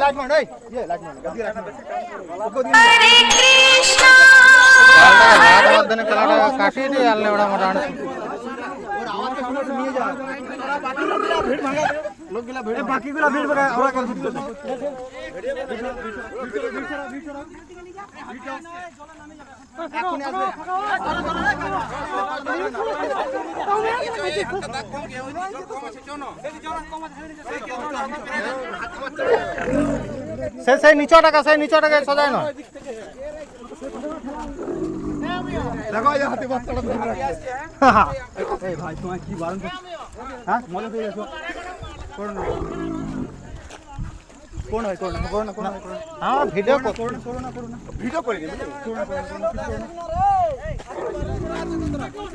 Light মার এই ইয়ে লাইট মার গাদি লাইট মার ওকে দিন কাটিয়ে দিয়ে আনলে ওরা মোটামুটি ওর আওয়াজটা শুনে নিয়ে যা বাকিগুলো ভিড় ভাঙা লোকগুলা ভিড় বাকিগুলো ভিড় ভাঙা ওরা কেন ঢুকতে এখন আসবে সেই সেই নিচ টাকা সেই নিচ টাকা সজায় না দেখো এই হাতে বাচ্চাটা ধরে এই ভাই কি বারণ হ্যাঁ? মজা পেয়ে গেছো? করো না। হ্যাঁ ভিডিও করো না করো না করো না ভিডিও করে দিন করো না করো না করো না, কিছু করো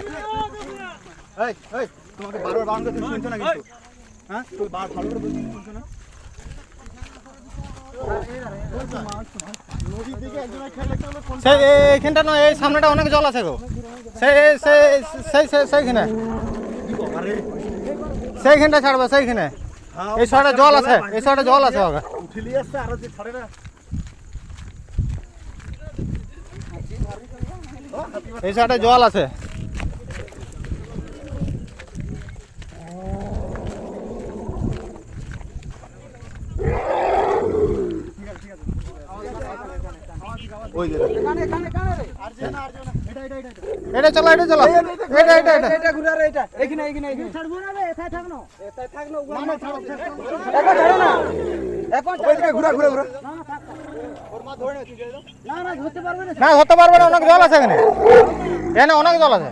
না এই এই তোমাকে বারবার বারণ করতে শুনছো না কিন্তু। হ্যাঁ? তুমি বার ভালো করে বলছি শুনছো না? নদীর দিকে একজনের খেলে চলো কোন সেই এইখানটা নয় এই সামনেটা অনেক জল আছে গো। সেই সেই সেই সেই সেইখানে। সেইখানটা ছাড়বে সেইখানে। এই সাইডে জল আছে এই সাইডে জল আছে ওকে এই সাইডে জল আছে। ওই যে এটা চলো এটা চলো এটা এটা এটা এটা ঘুরে আর এটা এখানে এখানে এখানে ছাড়বো না রে এথায় থাক না এথায় থাক না ছাড়ো এখন ছাড়ো না এখন ওইদিকে ঘুরা ঘুরা ঘুরা না না থাক ওর মা ধরে না তুই যাই না না ধরতে পারবে না না হতে পারবে না অনেক জল আছে এখানে এখানে অনেক জল আছে